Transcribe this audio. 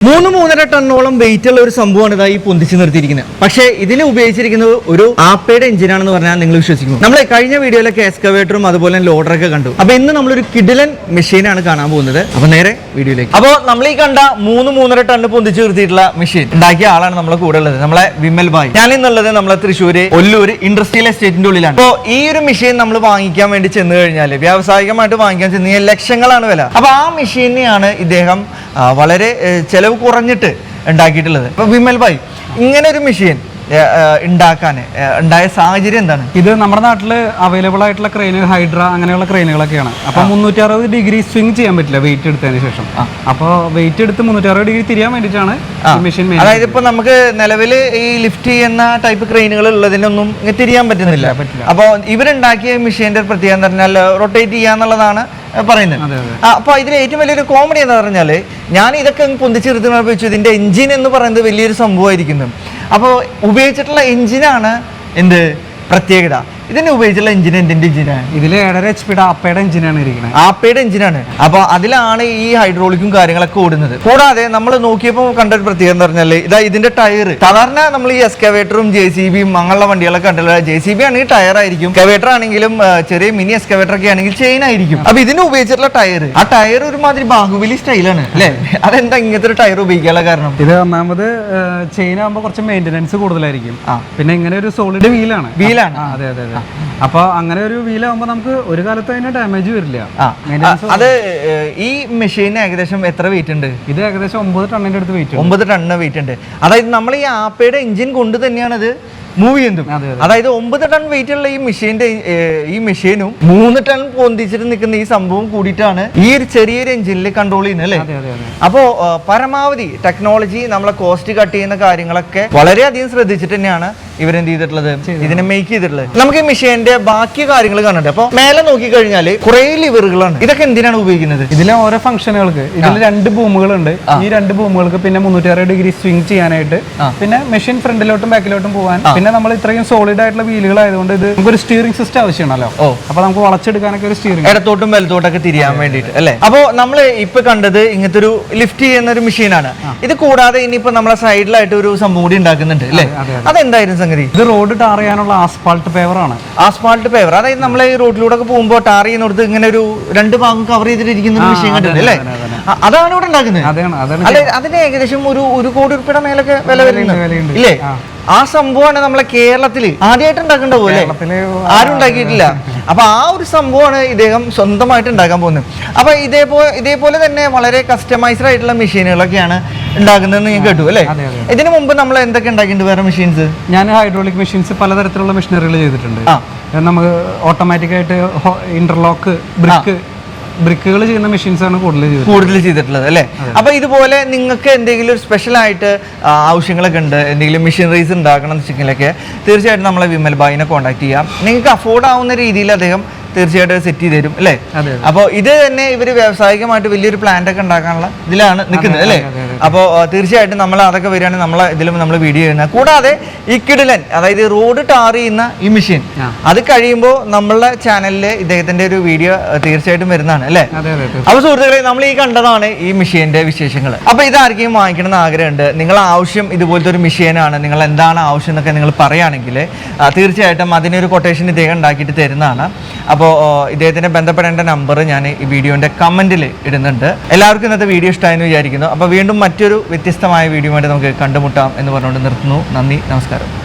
മൂന്ന് മൂന്നര ടണ്ണോളം വെയിറ്റ് ഉള്ള ഒരു സംഭവമാണ് ഇതായി പൊന്തിച്ച് നിർത്തിയിരിക്കുന്നത്. പക്ഷേ ഇതിൽ ഉപയോഗിച്ചിരിക്കുന്നത് ഒരു ആപ്പയുടെ എഞ്ചിനാണെന്ന് പറഞ്ഞാൽ നിങ്ങൾ വിശ്വസിക്കും നമ്മൾ കഴിഞ്ഞ വീഡിയോയിലൊക്കെ എക്സ്കവേറ്ററും അതുപോലെ ലോഡറൊക്കെ കണ്ടു. അപ്പൊ ഇന്ന് നമ്മളൊരു കിഡിലൻ മെഷീനാണ് കാണാൻ പോകുന്നത്. അപ്പൊ നേരെ വീഡിയോയിലേക്ക്. അപ്പോൾ നമ്മൾ ഈ കണ്ട മൂന്ന് മൂന്നര ടണ്ണ് പൊന്തിച്ച് നിർത്തിയിട്ടുള്ള മെഷീൻ ഉണ്ടാക്കിയ ആളാണ് നമ്മളെ കൂടെ ഉള്ളത്. നമ്മളെ വിമൽ ഭായ്. ഞാൻ ഇന്നുള്ളത് നമ്മളെ തൃശ്ശൂര് ഒല്ലൂര് ഇൻഡസ്ട്രിയൽ എസ്റ്റേറ്റിന്റെ ഉള്ളിലാണ്. അപ്പോൾ ഈ ഒരു മെഷീൻ നമ്മൾ വാങ്ങിക്കാൻ വേണ്ടി ചെന്ന് കഴിഞ്ഞാൽ വ്യാവസായികമായിട്ട് വാങ്ങിക്കാൻ ചെന്ന് ലക്ഷങ്ങളാണ് വില. അപ്പൊ ആ മെഷീനെയാണ് ഇദ്ദേഹം വളരെ ഏ, ചെലവ് കുറഞ്ഞിട്ട് ഉണ്ടാക്കിയിട്ടുള്ളത്. അപ്പൊ വിമൽ ഭായ് ഇങ്ങനെ ഒരു മെഷീൻ ഉണ്ടാക്കാൻ ഉണ്ടായ സാഹചര്യം എന്താണ്? ഇത് നമ്മുടെ നാട്ടിൽ അവൈലബിൾ ആയിട്ടുള്ള ക്രെയിന് ഹൈഡ്ര അങ്ങനെയുള്ള ക്രെയിനുകളൊക്കെയാണ് അപ്പൊ മുന്നൂറ്റി അറുപത് ഡിഗ്രി സ്വിങ് ചെയ്യാൻ പറ്റില്ല വെയിറ്റ് എടുത്തതിന് ശേഷം. അപ്പോൾ വെയിറ്റ് എടുത്ത് മുന്നൂറ്റി അറുപത് ഡിഗ്രി തിരിയാൻ വേണ്ടിയിട്ടാണ് മെഷീൻ അതായത് ഇപ്പൊ നമുക്ക് നിലവിൽ ഈ ലിഫ്റ്റ് ചെയ്യുന്ന ടൈപ്പ് ക്രെയിനുകൾ ഉള്ളതിനൊന്നും തിരിയാൻ പറ്റുന്നില്ല. അപ്പോൾ ഇവരുണ്ടാക്കിയ മെഷീന്റെ പ്രത്യേകത എന്ന് പറഞ്ഞാൽ റൊട്ടേറ്റ് ചെയ്യാന്നുള്ളതാണ് പറയുന്നത് അപ്പൊ ഇതിൽ ഏറ്റവും വലിയൊരു കോമഡി എന്ന് പറഞ്ഞാൽ ഞാൻ ഇതൊക്കെ പൊന്തിച്ചെടുത്ത് വെച്ചു ഇതിന്റെ എഞ്ചിൻ എന്ന് പറയുന്നത് വലിയൊരു സംഭവമായിരിക്കുന്നു. അപ്പോൾ ഉപയോഗിച്ചിട്ടുള്ള എഞ്ചിനാണ് എന്ത്? പ്രത്യേകത. ഇതിന് ഉപയോഗിച്ചുള്ള എഞ്ചിൻ എന്തിന്റെ എഞ്ചിനാണ് ഇതിൽ ഏഴര എച്ച് പിയുടെ അപ്പയുടെ എഞ്ചിനാണ് ഇരിക്കുന്നത് ആപ്പയുടെ എഞ്ചിനാണ് അപ്പൊ അതിലാണ് ഈ ഹൈഡ്രോളിക്കും കാര്യങ്ങളൊക്കെ ഓടുന്നത്. കൂടാതെ നമ്മൾ നോക്കിയപ്പോൾ കണ്ട ഒരു പ്രത്യേകത എന്ന് പറഞ്ഞാൽ ഇതാ ഇതിന്റെ ടയർ സാധാരണ നമ്മൾ ഈ എസ്കവേറ്ററും ജെ സി ബിയും അങ്ങനെയുള്ള വണ്ടികളൊക്കെ കണ്ടല്ലോ ജെ സി ബി ആണെങ്കിൽ ടയർ ആയിരിക്കും. എക്സ്കവേറ്റർ ആണെങ്കിലും ചെറിയ മിനി എസ്കവേറ്റർ ഒക്കെ ആണെങ്കിൽ ചെയിൻ ആയിരിക്കും. അപ്പൊ ഇതിന് ഉപയോഗിച്ചിട്ടുള്ള ടയർ ആ ടയർ ഒരുമാതിരി ബാഹുബലി സ്റ്റൈലാണ് അല്ലേ? അതെന്താ ഇങ്ങനത്തെ ഒരു ടയർ ഉപയോഗിക്കാനുള്ള കാരണം? ഇത് ഒന്നാമത് ചെയിൻ ആകുമ്പോൾ കുറച്ച് മെയിന്റനൻസ് കൂടുതലായിരിക്കും. പിന്നെ ഇങ്ങനെ ഒരു സോളിഡ് വീലാണ് വീലാണ് അതെ അതെ അതെ. അപ്പോൾ അങ്ങനെ ഒരു വീൽ വീലാകുമ്പോൾ നമുക്ക് ഒരു കാലത്ത് അതിന് ഡാമേജ് വരില്ല. അത് ഈ മെഷീന് ഏകദേശം എത്ര വെയിറ്റ് ഉണ്ട്? ഇത് ഏകദേശം ഒമ്പത് ടണ്ണിന്റെ അടുത്ത് വെയിറ്റ് ഒമ്പത് ടണ്ണ് വെയിറ്റ് ഉണ്ട്. അതായത് നമ്മൾ ഈ ആപ്പയുടെ എഞ്ചിൻ കൊണ്ട് തന്നെയാണ് ഇത് മൂവ് ചെയ്യുന്നത്. അതെ, അതെ. അതായത് ഒമ്പത് ടൺ വെയിറ്റ് ഉള്ള ഈ മെഷീന്റെ ഈ മെഷീനും മൂന്ന് ടൺ പൊന്തിച്ചിട്ട് നിൽക്കുന്ന ഈ സംഭവം കൂടിയിട്ടാണ് ഈ ഒരു ചെറിയൊരു എഞ്ചിനിൽ കൺട്രോൾ ചെയ്യുന്നത് അല്ലേ? അതെ അതെ അതെ. അപ്പോ പരമാവധി ടെക്നോളജി നമ്മളെ കോസ്റ്റ് കട്ട് ചെയ്യുന്ന കാര്യങ്ങളൊക്കെ വളരെയധികം ശ്രദ്ധിച്ചിട്ട് തന്നെയാണ് ഇവരെന്ത് ചെയ്തിട്ടുള്ളത്? ഇതിനെ മേക്ക് ചെയ്തിട്ടുള്ളത്. നമുക്ക് ഈ മെഷീന്റെ ബാക്കി കാര്യങ്ങൾ കാണണ്ടേ. അപ്പൊ മേലെ നോക്കി കഴിഞ്ഞാൽ കുറെ ലിവറുകളാണ് ഇതൊക്കെ എന്തിനാണ് ഉപയോഗിക്കുന്നത്? ഇതിലെ ഓരോ ഫംഗ്ഷനുകൾക്ക് ഇതിൽ രണ്ട് ബൂമുകളുണ്ട്. ഈ രണ്ട് ബൂമുകൾക്ക് പിന്നെ മുന്നൂറ്റി ഡിഗ്രി സ്വിങ് ചെയ്യാനായിട്ട് പിന്നെ മെഷീൻ ഫ്രണ്ടിലോട്ടും ബാക്കിലോട്ടും പോകാൻ പിന്നെ നമ്മൾ ഇത്രയും സോളിഡ് ആയിട്ടുള്ള വീലുകൾ ആയതുകൊണ്ട് ഇത് നമുക്ക് ഒരു സ്റ്റിയറിംഗ് സിസ്റ്റം ആവശ്യമാണല്ലോ. അപ്പൊ നമുക്ക് വളച്ചെടുക്കാനൊക്കെ ഒരു സ്റ്റിയറിംഗ് ഇടത്തോട്ടും വലത്തോട്ടൊക്കെ തിരിയാൻ വേണ്ടിയിട്ട് അല്ലേ? അപ്പോ നമ്മൾ ഇപ്പൊ കണ്ടത് ഇങ്ങനത്തെ ഒരു ലിഫ്റ്റ് ചെയ്യുന്ന ഒരു മെഷീനാണ് ഇത് കൂടാതെ ഇനിയിപ്പോ നമ്മളെ സൈഡിലായിട്ട് ഒരു സംഭവം കൂടി ഉണ്ടാക്കുന്നുണ്ട് അല്ലേ? അതെ, അതെന്തായിരുന്നു സംഗതി. ഇത് റോഡ് ടാർ ചെയ്യാനുള്ള ആസ്പാൾട്ട് പേവർ ആണ്. ആസ്ഫാൾട്ട് പേവർ അതായത് നമ്മൾ ഈ റോഡിലൂടെ ഒക്കെ പോകുമ്പോൾ ടാർ ചെയ്യുന്നിടത്ത് ഇങ്ങനെ ഒരു രണ്ട് ഭാഗം കവർ ചെയ്തിട്ടിരിക്കുന്ന ഒരു വിഷയം കണ്ടിട്ടുണ്ട് അല്ലേ അതാണ് ഇവിടെ ഉണ്ടാക്കുന്നത്. അല്ലെ അതിന് ഏകദേശം ഒരു ഒരു കോടി ഉറുപ്പിയുടെ മേലൊക്കെ വില വരുന്നുണ്ട്. ഇല്ലേ? ആ. സംഭവമാണ് നമ്മളെ കേരളത്തിൽ ആദ്യമായിട്ട് ഉണ്ടാക്കേണ്ട പോലെ. ആരും ഉണ്ടാക്കിയിട്ടില്ല. അപ്പൊ ആ ഒരു സംഭവമാണ് ഇദ്ദേഹം സ്വന്തമായിട്ട് ഉണ്ടാക്കാൻ പോകുന്നത്. അപ്പൊ ഇതേപോലെ ഇതേപോലെ തന്നെ വളരെ കസ്റ്റമൈസ്ഡ് ആയിട്ടുള്ള മെഷീനുകളൊക്കെയാണ് ഉണ്ടാക്കുന്നതെന്ന് ഞാൻ കേട്ടു അല്ലേ. ഇതിനു മുമ്പ് നമ്മൾ എന്തൊക്കെ ഉണ്ടാക്കിയിട്ടുണ്ട്? വേറെ മെഷീൻസ് ഞാൻ ഹൈഡ്രോളിക് മെഷീൻസ് പലതരത്തിലുള്ള മെഷീനറികൾ ചെയ്തിട്ടുണ്ട്. നമുക്ക് ഓട്ടോമാറ്റിക് ആയിട്ട് ഇന്റർലോക്ക് ബ്രിക്ക് ബ്രിക്കുകൾ ചെയ്യുന്ന മെഷീൻസ് ആണ് കൂടുതൽ കൂടുതൽ ചെയ്തിട്ടുള്ളത് അല്ലേ? അപ്പൊ ഇതുപോലെ നിങ്ങൾക്ക് എന്തെങ്കിലും ഒരു സ്പെഷ്യൽ ആയിട്ട് ആവശ്യങ്ങളൊക്കെ ഉണ്ട് എന്തെങ്കിലും മെഷീനറീസ് ഉണ്ടാക്കണം എന്ന് വെച്ചെങ്കിലൊക്കെ തീർച്ചയായിട്ടും നമ്മളെ വിമൽ ബായിനെ കോൺടാക്ട് ചെയ്യാം. നിങ്ങൾക്ക് അഫോർഡ് ആവുന്ന രീതിയിൽ അദ്ദേഹം തീർച്ചയായിട്ടും സെറ്റ് ചെയ്ത് തരും അല്ലേ? അപ്പൊ അപ്പോൾ ഇത് തന്നെ ഇവർ വ്യാവസായികമായിട്ട് വലിയൊരു പ്ലാന്റ് ഒക്കെ ഉണ്ടാക്കാനുള്ള ഇതിലാണ് നിൽക്കുന്നത് അല്ലേ? അപ്പോൾ തീർച്ചയായിട്ടും നമ്മൾ അതൊക്കെ വരികയാണെങ്കിൽ നമ്മളെ ഇതിലും നമ്മൾ വീഡിയോ ചെയ്യുന്നത് കൂടാതെ ഈ കിടിലൻ അതായത് റോഡ് ടാർ ചെയ്യുന്ന ഈ മെഷീൻ അത് കഴിയുമ്പോൾ നമ്മളെ ചാനലിൽ ഇദ്ദേഹത്തിന്റെ ഒരു വീഡിയോ തീർച്ചയായിട്ടും വരുന്നതാണ് അല്ലേ? അതെ അതെ അതെ അപ്പൊ സുഹൃത്തുക്കളെ നമ്മൾ ഈ കണ്ടതാണ് ഈ മെഷീന്റെ വിശേഷങ്ങൾ അപ്പൊ ഇത് വാങ്ങിക്കണം എന്ന് ആഗ്രഹമുണ്ട് നിങ്ങൾ ആവശ്യം ഇതുപോലത്തെ ഒരു മെഷീനാണ് നിങ്ങൾ എന്താണ് ആവശ്യം എന്നൊക്കെ നിങ്ങൾ പറയുകയാണെങ്കിൽ തീർച്ചയായിട്ടും അതിനൊരു കൊട്ടേഷൻ ഇദ്ദേഹം ഉണ്ടാക്കിയിട്ട് തരുന്നതാണ്. അപ്പോൾ ഇദ്ദേഹത്തിനെ ബന്ധപ്പെടേണ്ട നമ്പർ ഞാൻ ഈ വീഡിയോന്റെ കമന്റിൽ ഇടുന്നുണ്ട്. എല്ലാവർക്കും ഇന്നത്തെ വീഡിയോ ഇഷ്ടമായെന്ന് വിചാരിക്കുന്നു. അപ്പോൾ വീണ്ടും മറ്റൊരു വ്യത്യസ്തമായ വീഡിയോ നമുക്ക് കണ്ടുമുട്ടാം എന്ന് പറഞ്ഞുകൊണ്ട് നിർത്തുന്നു. നന്ദി നമസ്കാരം.